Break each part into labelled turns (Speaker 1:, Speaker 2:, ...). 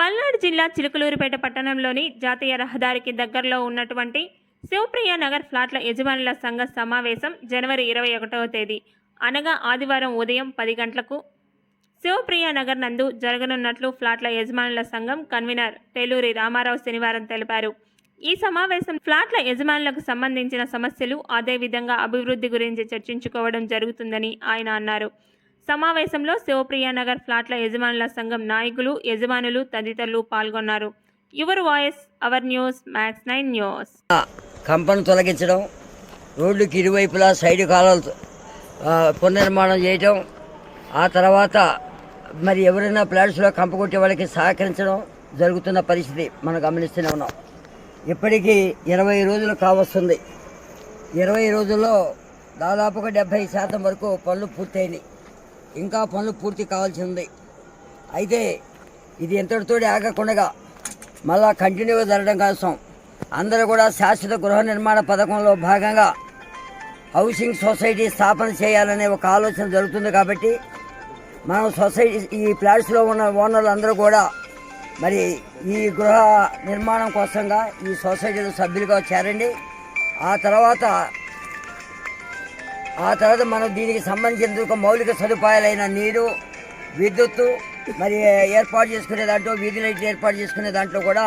Speaker 1: పల్నాడు జిల్లా చిలుకలూరుపేట పట్టణంలోని జాతీయ రహదారికి దగ్గరలో ఉన్నటువంటి శివప్రియ నగర్ ఫ్లాట్ల యజమానుల సంఘ సమావేశం జనవరి ఇరవై ఒకటవ తేదీ. అనగా ఆదివారం ఉదయం పది గంటలకు శివప్రియ నగర్ నందు జరగనున్నట్లు ఫ్లాట్ల యజమానుల సంఘం కన్వీనర్ పేలూరి రామారావు శనివారం తెలిపారు. ఈ సమావేశం ఫ్లాట్ల యజమానులకు సంబంధించిన సమస్యలు అదేవిధంగా అభివృద్ధి గురించి చర్చించుకోవడం జరుగుతుందని ఆయన అన్నారు. సమావేశంలో శివప్రియ నగర్ ఫ్లాట్ల యజమానుల సంఘం నాయకులు యజమానులు తదితరులు పాల్గొన్నారు. Your voice our news max nine news.
Speaker 2: కంపను తొలగించడం రోడ్డుకి ఇరువైపులా సైడ్ కాలువలు పునర్నిర్మాణం చేయటం ఆ తర్వాత మరి ఎవరైనా ప్లాట్స్లో కంప కొట్టే వాళ్ళకి సహకరించడం జరుగుతున్న పరిస్థితి మనం గమనిస్తూనే ఉన్నాం. ఇప్పటికీ ఇరవై రోజులు కావస్తుంది. ఇరవై రోజుల్లో దాదాపుగా డెబ్భై శాతం వరకు పనులు పూర్తయినాయి. ఇంకా పనులు పూర్తి కావాల్సి ఉంది. అయితే ఇది ఎంతటితో ఆగకుండా మళ్ళా కంటిన్యూగా జరగడం కోసం అందరూ కూడా శాశ్వత గృహ నిర్మాణ పథకంలో భాగంగా హౌసింగ్ సొసైటీ స్థాపన చేయాలనే ఒక ఆలోచన జరుగుతుంది కాబట్టి మనం సొసైటీ ఈ ప్లాట్స్లో ఉన్న ఓనర్లు అందరూ కూడా మరి ఈ గృహ నిర్మాణం కోసంగా ఈ సొసైటీలో సభ్యులుగా చేరండి. ఆ తర్వాత ఆ తర్వాత మనం దీనికి సంబంధించిన ఒక మౌలిక సదుపాయాలైన నీరు విద్యుత్తు మరి ఏర్పాటు చేసుకునే దాంట్లో వీధి లైట్లు ఏర్పాటు చేసుకునే దాంట్లో కూడా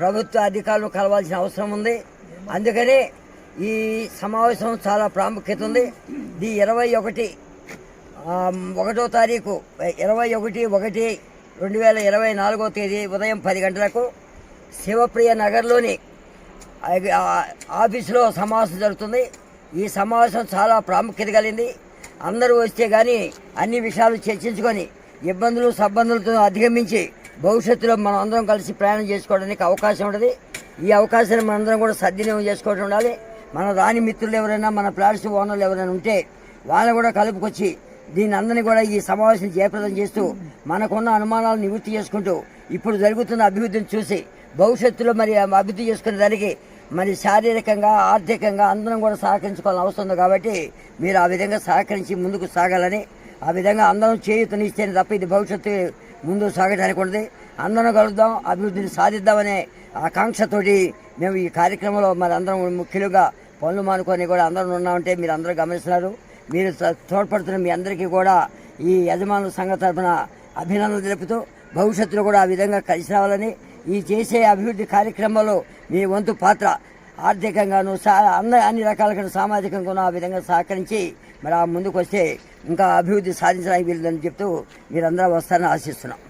Speaker 2: ప్రభుత్వ అధికారులు కలవాల్సిన అవసరం ఉంది. అందుకని ఈ సమావేశం చాలా ప్రాముఖ్యత ఉంది. ఇది ఇరవై ఒకటి ఒకటో తారీఖు ఇరవై ఒకటి ఒకటి రెండు వేల ఇరవై నాలుగో తేదీ ఉదయం పది గంటలకు శివప్రియ నగర్లోని ఆఫీసులో సమావేశం జరుగుతుంది. ఈ సమావేశం చాలా ప్రాముఖ్యత కలిగింది. అందరూ వస్తే కానీ అన్ని విషయాలు చర్చించుకొని ఇబ్బందులు సబ్బందులతో అధిగమించి భవిష్యత్తులో మనం అందరం కలిసి ప్రయాణం చేసుకోవడానికి అవకాశం ఉంటుంది. ఈ అవకాశాన్ని మనందరం కూడా సద్వినియోగం చేసుకోవడం ఉండాలి. మన రాని మిత్రులు ఎవరైనా మన ప్లాట్స్ ఓనర్లు ఎవరైనా ఉంటే వాళ్ళని కూడా కలుపుకొచ్చి దీని అందరినీ కూడా ఈ సమావేశం జయప్రదం చేస్తూ మనకున్న అనుమానాలు నివృత్తి చేసుకుంటూ ఇప్పుడు జరుగుతున్న అభివృద్ధిని చూసి భవిష్యత్తులో మరి అభివృద్ధి చేసుకునే దానికి మరి శారీరకంగా ఆర్థికంగా అందరం కూడా సహకరించుకోవాలని అవసరం ఉంది కాబట్టి మీరు ఆ విధంగా సహకరించి ముందుకు సాగాలని ఆ విధంగా అందరం చేయూతనిస్తేనే తప్ప ఇది భవిష్యత్తు ముందు సాగడానికి ఉండదు. అందరం కలుద్దాం అభివృద్ధిని సాధిద్దామనే ఆకాంక్షతోటి మేము ఈ కార్యక్రమంలో మరి అందరం ముఖ్యులుగా పనులు మానుకొని కూడా అందరం ఉన్నామంటే మీరు అందరూ గమనిస్తున్నారు. మీరు తోడ్పడుతున్న మీ అందరికీ కూడా ఈ యజమానుల సంఘ తరఫున అభినందనలు తెలుపుతూ భవిష్యత్తులో కూడా ఆ విధంగా కలిసి రావాలని ఈ చేసే అభివృద్ధి కార్యక్రమంలో మీ వంతు పాత్ర ఆర్థికంగాను సా అన్న అన్ని రకాలుగా సామాజికంగాను ఆ విధంగా సహకరించి మరి ఆ ముందుకు వస్తే ఇంకా అభివృద్ధి సాధించడానికి వీలుదని చెప్తూ మీరందరూ వస్తారని ఆశిస్తున్నాం.